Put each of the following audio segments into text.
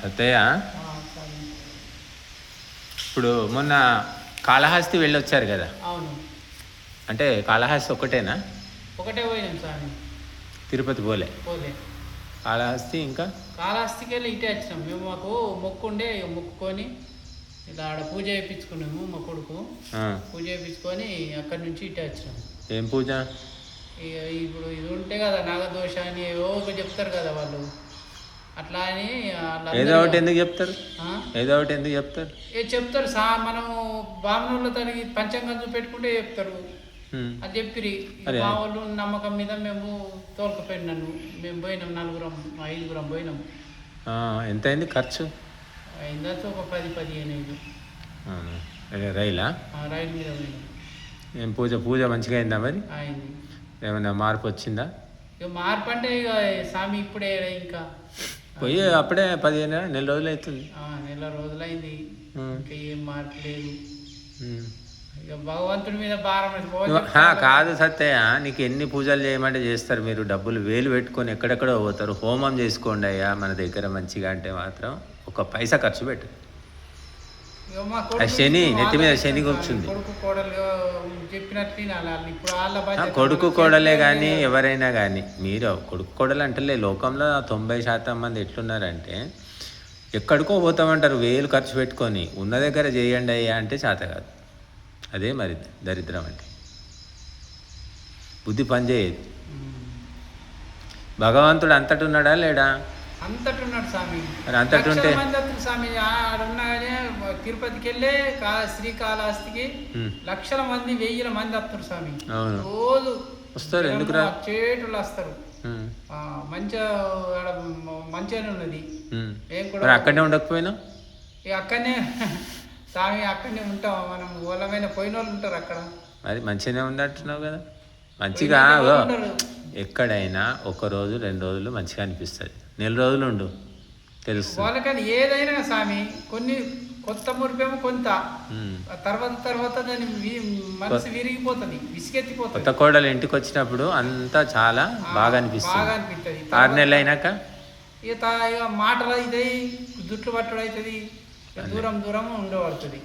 సత్తయ్య ఇప్పుడు మొన్న కాళహస్తి వెళ్ళొచ్చారు కదా? అవును. అంటే కాళహస్తి ఒక్కటేనా? ఒకటే పోయినాం స్వామి తిరుపతి పోలే. పోలే. కాళహస్తి ఇంకా? కాళహస్తికి వెళ్ళి ఇటే వచ్చినాం. మేము మాకు మొక్కు ఉండే మొక్కుకొని ఇలా ఆడ పూజ చేయించుకున్నాము మా కొడుకు. పూజ చేయించుకొని అక్కడి నుంచి ఇటే వచ్చినాం. ఏం పూజ? ఇప్పుడు ఇది ఉంటే కదా నాగదోష అని ఏవో చెప్తారు కదా వాళ్ళు. అట్లా అని ఏదో ఒకటి ఎందుకు చెప్తారు? ఏదో ఒకటి ఎందుకు చెప్తారు? ఏ చెప్తారు సా మనం బామనుల తనకి పంచంగం చూపెట్టుకుంటే చెప్తారు. అది చెప్పిరి. మా వాళ్ళు నమ్మకం మీద మేము తోలుకపోయిన నన్ను. మేము పోయినాం నలుగురం ఐదుగురం పోయినాం. ఆ, ఎంతైంది ఖర్చు? అయిందాక ఒక పది పదిహేను ఐదు రైలా? రైలు మీద పోయినాం. ఏం పూజ పూజ మంచిగా అయిందా మరి? అయింది. ఏమైనా మార్పు వచ్చిందా? ఇక మార్పు అంటే ఇక స్వామి ఇప్పుడే ఇంకా. పోయి అప్పుడే పదిహేను నెల రోజులు అవుతుంది. నెల రోజులైంది. ఉమ్, ఇంకా ఏం మార్పు లేదు. భగవంతుడి మీద భారం కాదు సత్యయ్య నీకు ఎన్ని పూజలు చేయమంటే చేస్తారు మీరు. డబ్బులు వేలు పెట్టుకొని ఎక్కడెక్కడో పోతారు. హోమం చేసుకోండి అయ్యా మన దగ్గర మంచిగా అంటే మాత్రం. ఒక పైసా ఖర్చు పెట్టు. శని, నెత్తి మీద శని. కూర్చుంది. కొడుకు కోడలు కానీ. ఎవరైనా కానీ మీరు కొడుకు కోడలు అంటలే లోకంలో తొంభై శాతం మంది ఎట్లున్నారంటే ఎక్కడికో పోతామంటారు వేలు ఖర్చు పెట్టుకొని ఉన్న దగ్గర చేయండి అయ్యా అంటే చేత కాదు అదే మరి దరిద్రం అంటే బుద్ధి పనిచేయదు. భగవంతుడు అంతటి ఉన్నాడా లేడా అంతటున్నాడు స్వామి. మరి అంతటి ఉంటే- లక్షల మంది వస్తారు స్వామి. ఆడున్నానే తిరుపతికి వెళ్ళే శ్రీకాళహస్తికి లక్షల మంది వెయ్యిల మంది వస్తారు స్వామి. రోజు వస్తారు ఎందుకు చేటులు వస్తారు. మంచిగా ఆడ మంచిగానే ఉన్నది. ఏం కూడా అక్కడనే ఉండకపోయినా? ఇక అక్కడనే స్వామి అక్కడనే ఉంటాం. మనం ఓలమైన పోయిన వాళ్ళు ఉంటారు అక్కడ. మరి మంచిగానే ఉంది అంటున్నావు కదా. మంచిగా. ఎక్కడైనా ఒక రోజు రెండు రోజులు మంచిగా అనిపిస్తుంది. నెల రోజులు ఉండు. తెలుస్తుంది వాళ్ళకని ఏదైనా స్వామి కొన్ని కొత్త మురిపేమో కొంత. తర్వాత తర్వాత దాని మనసు విరిగిపోతుంది కొత్త విసిగెత్తిపోతుంది కోడలు ఇంటికి వచ్చినప్పుడు అంతా చాలా బాగా బాగా అనిపిస్తుంది అనిపిస్తుంది ఆరు నెలలు అయినాక? ఇక మాటలు అవుతాయి జుట్లు పట్టుడు అవుతుంది దూరం దూరం ఉండబడుతుంది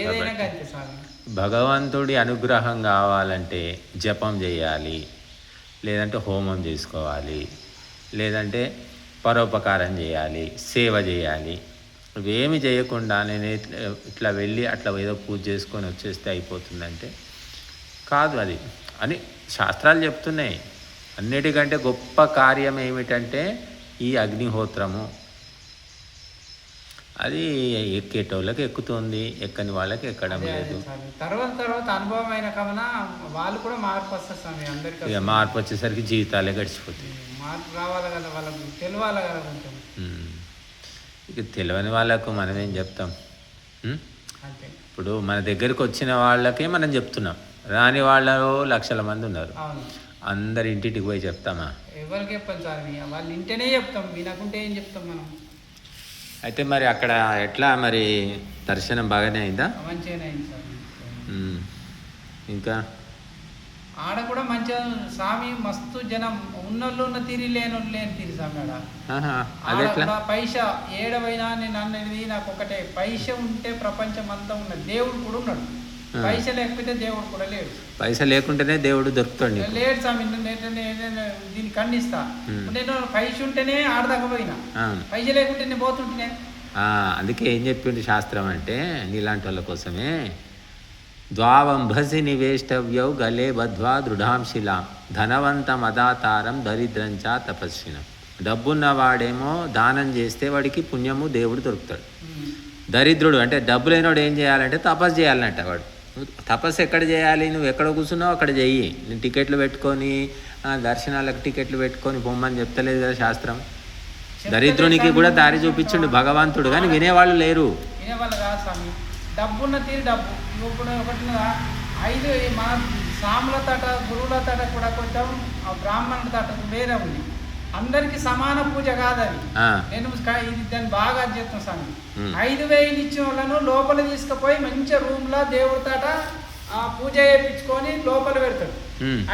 ఏదైనా కంటే స్వామి భగవంతుడి అనుగ్రహం కావాలంటే జపం చేయాలి లేదంటే హోమం చేసుకోవాలి. లేదంటే పరోపకారం చేయాలి సేవ చేయాలి. ఇవేమి చేయకుండా నేను ఇట్లా వెళ్ళి అట్లా ఏదో పూజ చేసుకొని వచ్చేస్తే అయిపోతుందంటే కాదు అది. అని శాస్త్రాలు చెప్తున్నాయి. అన్నిటికంటే గొప్ప కార్యం ఏమిటంటే ఈ అగ్నిహోత్రము. అది ఎక్కేటోళ్ళకి ఎక్కుతుంది ఎక్కని వాళ్ళకి ఎక్కడం లేదు. తర్వాత తర్వాత అనుభవం అయిన కమన వాళ్ళు కూడా మార్పు వస్తారు. మార్పు వచ్చేసరికి జీవితాలే గడిచిపోతాయి. మార్పు రావాలి కదా వాళ్ళకు తెలియాలి కదా కొంచెం. ఉమ్. ఇక తెలియని వాళ్ళకు మనం ఏం చెప్తాం? ఇప్పుడు మన దగ్గరికి వచ్చిన వాళ్ళకే మనం చెప్తున్నాం. రాని వాళ్ళు లక్షల మంది ఉన్నారు. అందరి ఇంటింటికి పోయి చెప్తామా? ఎవరికి చెప్పాలి వాళ్ళు ఇంటనే చెప్తాం. వినకుంటే ఏం చెప్తాం మనం? అయితే మరి అక్కడ ఎట్లా మరి దర్శనం బాగానే అయిందా? మంచిగానే అయింది ఉమ్. ఇంకా? ఆడ కూడా మంచిగా స్వామి మస్తు జనం ఉన్నోళ్ళు ఉన్న తీరి లేనోళ్ళు లేని తీరి స్వామి ఆడ. పైస ఏడవైనా నేను అనేది నాకు ఒకటే. పైస ఉంటే ప్రపంచం అంతా ఉన్నది. దేవుడు కూడా ఉన్నాడు. పైస లేకపోతే దేవుడు కూడా లేడు. పైసా లేకుంటేనే దేవుడు దొరుకుతాడు లేడు స్వామి నేను- నేను- నేను- నేను దీన్ని ఖండిస్తా. నేను పైస ఉంటేనే ఆడదాకపోయినా పైస లేకుంటే నేను పోతుంటేనే. ఆ, అందుకే ఏం చెప్పిండు శాస్త్రం అంటే నీలాంటి వాళ్ళ కోసమే ద్వావంభసి నివేష్టవ్యౌ గలే బద్ధ్వా దృఢాం శిలాం ధనవంతం అదాతారం దరిద్రంచ తపస్వినం. డబ్బున్నవాడేమో దానం చేస్తే వాడికి పుణ్యము దేవుడు దొరుకుతాడు. దరిద్రుడు అంటే డబ్బు లేనివాడు ఏం చేయాలంటే తపస్సు చేయాలంట వాడు. తపస్సు ఎక్కడ చేయాలి? నువ్వు ఎక్కడ కూర్చున్నావు అక్కడ చెయ్యి. నేను టికెట్లు పెట్టుకొని దర్శనాలకు టికెట్లు పెట్టుకొని పొమ్మని చెప్తలేదు కదా శాస్త్రం. దరిద్రునికి కూడా దారి చూపించిండు భగవంతుడు కానీ వినేవాళ్ళు లేరు. డబ్బున్న తీరు డబ్బు. ఇప్పుడు ఒకటి ఐదు మన సాముల తట గురువుల తట కూడా కొంచెం ఆ బ్రాహ్మణుల తట వేరే ఉంది. అందరికి సమాన పూజ కాదని నేను ఇది దాన్ని బాగా చెప్తాను స్వామి. ఐదు వేలు ఇచ్చిన వాళ్ళను లోపల తీసుకుపోయి మంచిగా రూమ్లో దేవుడి తాట ఆ పూజ చేయించుకొని లోపల పెడతాడు.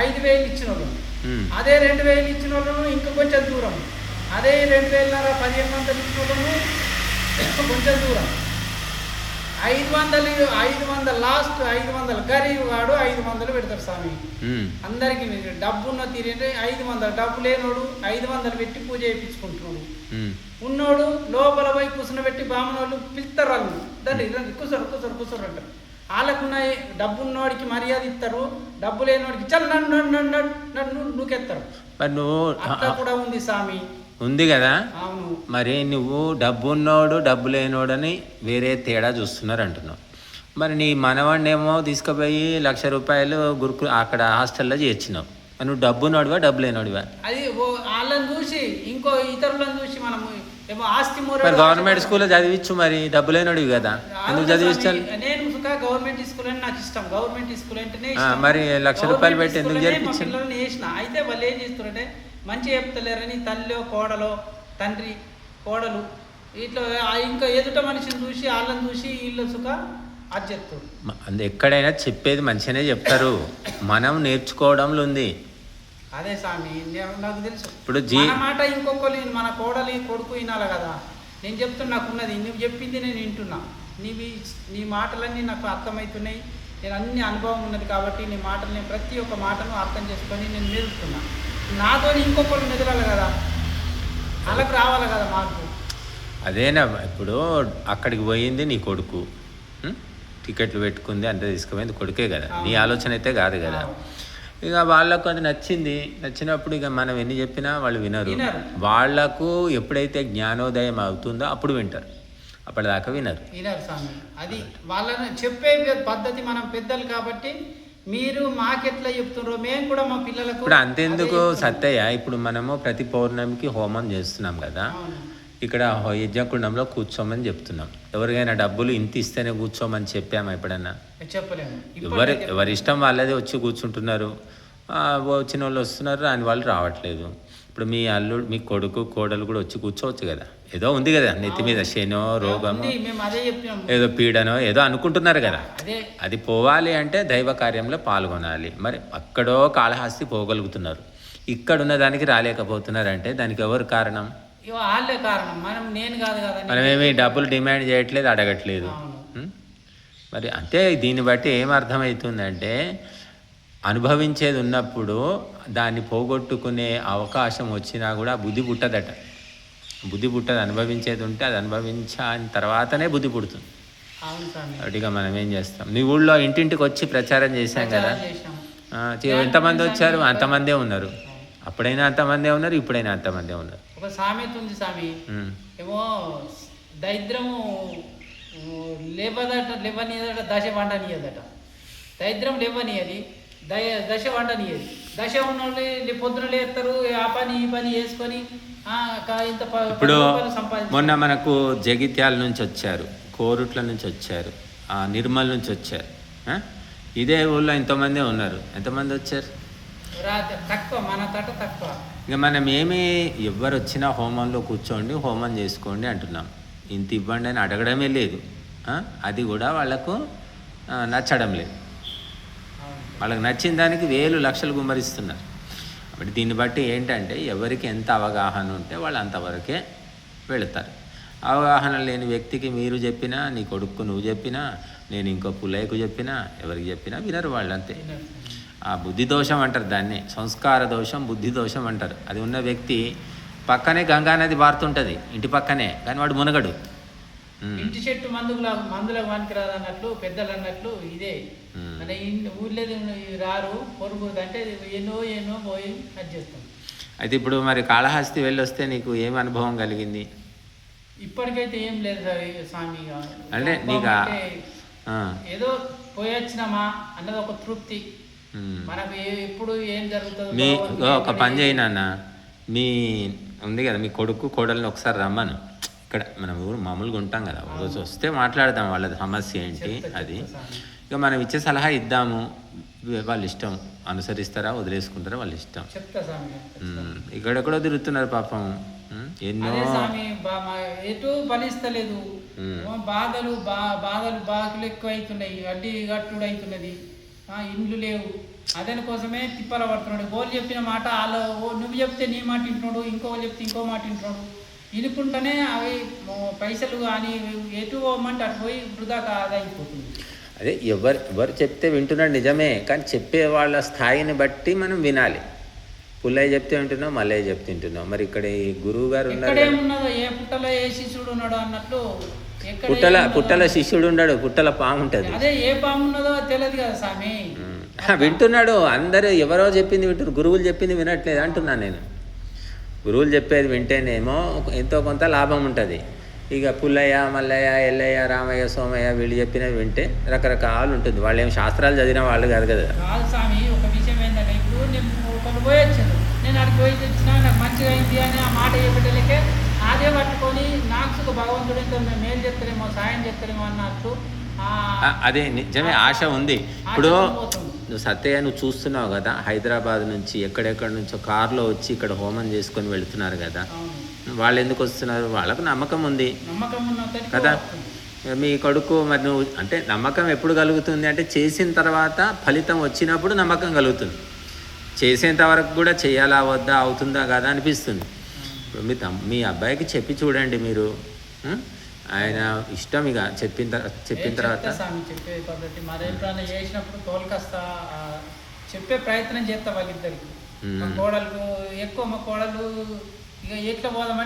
ఐదు వేలు ఇచ్చిన వాళ్ళు. అదే రెండు వేలు ఇచ్చిన వాళ్ళు ఇంకా కొంచెం దూరం. అదే రెండు వేలన్నర పదిహేను వందలు ఇచ్చుకోవడము కొంచెం దూరం. ఐదు వందలు ఐదు వందల లాస్ట్ ఐదు వందలు గరీబ్ వాడు ఐదు వందలు పెడతారు స్వామి. అందరికి డబ్బు ఉన్న తీరంటే ఐదు వందలు డబ్బు లేనోడు ఐదు వందలు పెట్టి పూజ చేయించుకుంటున్నాడు. ఉన్నోడు లోపల పోయి కూర్చుని పెట్టి బామ్మనోళ్ళు పిలుస్తారు వాళ్ళు. రండి కూర్చోరు కూర్చోరు కూర్చోరు అంటారు. వాళ్ళకున్న డబ్బు ఉన్నవాడికి మర్యాద ఇస్తారు డబ్బు లేనివాడికి చల్ నన్ను నన్ను నన్ను నూకెత్తారు. అట్లా కూడా ఉంది స్వామి. ఉంది కదా? మరి నువ్వు డబ్బు ఉన్నోడు డబ్బు లేనోడని వేరే తేడా చూస్తున్నారు అంటున్నావు మరి నీ మనవాడినేమో తీసుకుపోయి లక్ష రూపాయలు గురుకు అక్కడ హాస్టల్లో చేర్చినావు. నువ్వు డబ్బు నోడివా డబ్బు లేనోడివా అది వాళ్ళని చూసి ఇంకో ఇతరులను చూసి మనము ఏమో ఆస్తి మూర గవర్నమెంట్ స్కూల్లో చదివించు మరి డబ్బు లేనోడివి కదా ఎందుకు చదివించాలి? నేను గవర్నమెంట్ స్కూల్ అని నాకు ఇష్టం. గవర్నమెంట్ స్కూల్ అంటేనే. మరి లక్ష రూపాయలు పెట్టి ఎందుకు వేసిన అయితే వాళ్ళు ఏం చేస్తున్నారంటే మంచి చెప్తలేరని తల్లిలో కోడలో తండ్రి కోడలు. ఇట్లా ఇంకా ఎదుట మనిషిని చూసి వాళ్ళని చూసి వీళ్ళ సుఖ అది ఎక్కడైనా చెప్పేది మంచిగానే చెప్తారు. మనం నేర్చుకోవడంలో ఉంది అదే స్వామి నాకు తెలుసు. ఇప్పుడు జీ- మాట ఇంకొకరు మన కోడలి కొడుకు వినాలి కదా. నేను చెప్తున్నా నాకు ఉన్నది నువ్వు చెప్పింది నేను వింటున్నా. నీవి నీ మాటలన్నీ నాకు అర్థమవుతున్నాయి. నేను అన్ని అనుభవం ఉన్నది కాబట్టి నీ మాటలు నేను ప్రతి ఒక్క మాటను అర్థం చేసుకొని నేను మెదులుతున్నా నాతో ఇంకొకరు మెదలాలి కదా. వాళ్ళకి రావాలి కదా మాకు. అదేనా ఇప్పుడు అక్కడికి పోయింది నీ కొడుకు? టికెట్లు పెట్టుకుంది అంతే తీసుకుపోయింది కొడుకే కదా. నీ ఆలోచన అయితే కాదు కదా. ఇక వాళ్ళకు అది నచ్చింది. నచ్చినప్పుడు ఇక మనం ఎన్ని చెప్పినా వాళ్ళు వినరు. వినరు. వాళ్ళకు ఎప్పుడైతే జ్ఞానోదయం అవుతుందో అప్పుడు వింటారు. అప్పటిదాకా వినరు స్వామి. అది వాళ్ళని చెప్పే పద్ధతి మనం పెద్దలు కాబట్టి మీరు మాకెట్లా చెప్తున్నారో మేము కూడా మా పిల్లలకు ఇప్పుడు అంతెందుకు. సత్తయ్య ఇప్పుడు మనము ప్రతి పౌర్ణమికి హోమం చేస్తున్నాం కదా. ఇక్కడ యజ్ఞకుండంలో కూర్చోమని చెప్తున్నాం. ఎవరికైనా డబ్బులు ఇంత ఇస్తేనే కూర్చోమని చెప్పామా ఎప్పుడన్నా? చెప్పలేము. ఎవరి ఎవరి ఇష్టం వాళ్ళదే వచ్చి కూర్చుంటున్నారు. వచ్చిన వాళ్ళు వస్తున్నారు రాని వాళ్ళు రావట్లేదు. ఇప్పుడు మీ అల్లుడు మీ కొడుకు కోడలు కూడా వచ్చి కూర్చోవచ్చు కదా. ఏదో ఉంది కదా నెత్తి మీద శనో రోగమో ఏదో పీడనో ఏదో అనుకుంటున్నారు కదా. అదే. పోవాలి అంటే దైవ కార్యంలో పాల్గొనాలి. మరి అక్కడో కాళహస్తి పోగలుగుతున్నారు. ఇక్కడ ఉన్న దానికి రాలేకపోతున్నారు అంటే దానికి ఎవరు కారణం? మనమేమి డబ్బులు డిమాండ్ చేయట్లేదు అడగట్లేదు? మరి అంటే దీన్ని బట్టి ఏం అర్థమవుతుందంటే అనుభవించేది ఉన్నప్పుడు దాన్ని పోగొట్టుకునే అవకాశం వచ్చినా కూడా బుద్ధి పుట్టదట. బుద్ధి పుట్టదు అనుభవించేది ఉంటే అది అనుభవించిన తర్వాతనే బుద్ధి పుడుతుంది. వాటిగా మనం ఏం చేస్తాం? నీ ఊళ్ళో ఇంటింటికి వచ్చి ప్రచారం చేశాం కదా? ఎంతమంది వచ్చారు? అంతమందే ఉన్నారు. అప్పుడైనా అంతమందే ఉన్నారు ఇప్పుడైనా అంతమందే ఉన్నారు. ఒక సామెత ఉంది స్వామి. ఉం. ఏమో దరిద్రము లేవదట లేవనీయదట దశ వండనీయదట దరిద్రం లేవనీయది దయ దశ వండనీయది దశ ఉన్న వాళ్ళు పొద్దున లేస్తారు ఆ పని ఈ పని చేసుకొని ఇంత ఇప్పుడు మొన్న మనకు జగిత్యాల నుంచి వచ్చారు కోరుట్ల నుంచి వచ్చారు ఆ, నిర్మల్ నుంచి వచ్చారు? ఇదే ఊళ్ళో ఎంతోమంది ఉన్నారు. ఎంతమంది వచ్చారు? తక్కువ మన తట తక్కువ. ఇక మనం ఏమి ఎవరు వచ్చినా హోమంలో కూర్చోండి హోమం చేసుకోండి అంటున్నాం. ఇంత ఇవ్వండి అని అడగడమే లేదు? అది కూడా వాళ్ళకు నచ్చడం లేదు. వాళ్ళకి నచ్చిన దానికి వేలు లక్షలు గుమ్మరిస్తున్నారు. కాబట్టి దీన్ని బట్టి ఏంటంటే ఎవరికి ఎంత అవగాహన ఉంటే వాళ్ళు అంతవరకే వెళుతారు. అవగాహన లేని వ్యక్తికి మీరు చెప్పినా నీ కొడుకు నువ్వు చెప్పినా నేను ఇంకో పుల్లయ్యకు చెప్పినా ఎవరికి చెప్పినా వినరు వాళ్ళు అంతే ఆ బుద్ధి దోషం అంటారు దాన్ని. సంస్కార దోషం బుద్ధి దోషం అంటారు. అది ఉన్న వ్యక్తి పక్కనే గంగా నది పారుతుంటుంది ఇంటి పక్కనే. కానీ వాడు మునగడు. ఇంటి చెట్టు మందులకు మందులకు పనికిరాదు అన్నట్లు పెద్దలు అన్నట్లు ఇదే. మన ఇంటి ఊళ్ళేది రారు పొరుగు అంటే ఎన్నో ఎన్నో పోయి అది చేస్తాం. అయితే ఇప్పుడు మరి కాళహస్తి వెళ్ళొస్తే నీకు ఏం అనుభవం కలిగింది? ఇప్పటికైతే ఏం లేదు సార్ స్వామి. అంటే నీకు? ఏదో పోయొచ్చినామా అన్నది ఒక తృప్తి. మనకు ఏ- ఎప్పుడు ఏం జరుగుతుందో మీ ఒక పని చేయి నాన్న. మీ ఉంది కదా మీ కొడుకు కోడల్ని ఒకసారి రమ్మను. ఇక్కడ మనం ఊరు మామూలుగా ఉంటాం కదా ఒక రోజు వస్తే మాట్లాడదాం వాళ్ళ సమస్య ఏంటి అది. ఇక మనం ఇచ్చే సలహా ఇద్దాము. వాళ్ళ ఇష్టం అనుసరిస్తారా వదిలేసుకుంటారా వాళ్ళ ఇష్టం. ఇక్కడెక్కడో తిరుగుతున్నారు పాపం. ఎన్నో ఎటు ఫలిస్తలేదు బాధలు బా బాధలు బాధలు ఎక్కువ అవుతున్నాయి వడ్డీ కట్టుడు అవుతున్నది ఇండ్లు లేవు. అదని కోసమే తిప్పల పడుతున్నాడు గోలు చెప్పిన మాట వాళ్ళు నువ్వు చెప్తే నీ మాట వింటున్నాడు ఇంకో చెప్తే ఇంకో మాట వింటున్నాడు. వినుకుంటేనే అవి పైసలు కానీ ఎటు పోమంటే అటు పోయి వృధా కాదా అయిపోతుంది అదే ఎవరు ఎవరు చెప్తే వింటున్నాడు నిజమే కానీ చెప్పే వాళ్ళ స్థాయిని బట్టి మనం వినాలి. పుల్లయ్య చెప్తే వింటున్నాం మల్లయ్య చెప్తే వింటున్నాం మరి ఇక్కడ ఈ గురువు గారు ఉన్నారు ఏ పుట్టలో ఏ శిశుడు ఉన్నాడో అన్నట్లు పుట్టల పుట్టల శిష్యుడు ఉండడు పుట్టల పాము ఉంటుంది. అదే ఏ పాము ఉన్నదో తెలియదు కదా స్వామి. వింటున్నాడు అందరూ ఎవరో చెప్పింది వింటున్నారు గురువులు చెప్పింది వినట్లేదు అంటున్నాను నేను. గురువులు చెప్పేది వింటేనేమో ఎంతో కొంత లాభం ఉంటుంది. ఇక పుల్లయ్య మల్లయ్య ఎల్లయ్య రామయ్య సోమయ్య వీళ్ళు చెప్పినవి వింటే రకరకాలు ఉంటుంది. వాళ్ళు ఏం శాస్త్రాలు చదివిన వాళ్ళు కాదు కదా. స్వామి ఒక విషయం ఏంటంటే ఇప్పుడు నేను అక్కడికి పోయి తెచ్చినా నాకు మంచిగా అయింది అని ఆ మాట చెప్పటలకే అదే పట్టుకొని నాకు సుఖ భగవంతుడు ఎంతో మేము మేలు సాయం అన్నట్టు అదే నిజమే ఆశ ఉంది. ఇప్పుడు. నువ్వు సత్యయ్య నువ్వు చూస్తున్నావు కదా హైదరాబాద్ నుంచి ఎక్కడెక్కడ నుంచో కారులో వచ్చి ఇక్కడ హోమం చేసుకొని వెళుతున్నారు కదా. వాళ్ళు ఎందుకు వస్తున్నారు? వాళ్ళకు నమ్మకం ఉంది. కదా. మీ కొడుకు మరి నువ్వు అంటే నమ్మకం ఎప్పుడు కలుగుతుంది అంటే చేసిన తర్వాత ఫలితం వచ్చినప్పుడు నమ్మకం కలుగుతుంది. చేసేంత వరకు కూడా చేయాలా వద్దా అవుతుందా కదా అనిపిస్తుంది. ఇప్పుడు మీ తమ్ మీ అబ్బాయికి చెప్పి చూడండి మీరు? ఆయన ఇష్టం ఇక చెప్పిన తర్వా- చెప్పిన తర్వాత చెప్పే పద్ధతి మరి ఎప్పుడైనా చేసినప్పుడు తోలుకొస్తా చెప్పే ప్రయత్నం చేస్తా వాళ్ళిద్దరికి మా. కోడలు ఎక్కువ మా కోడలు ఇక ఎట్లా పోదామంటే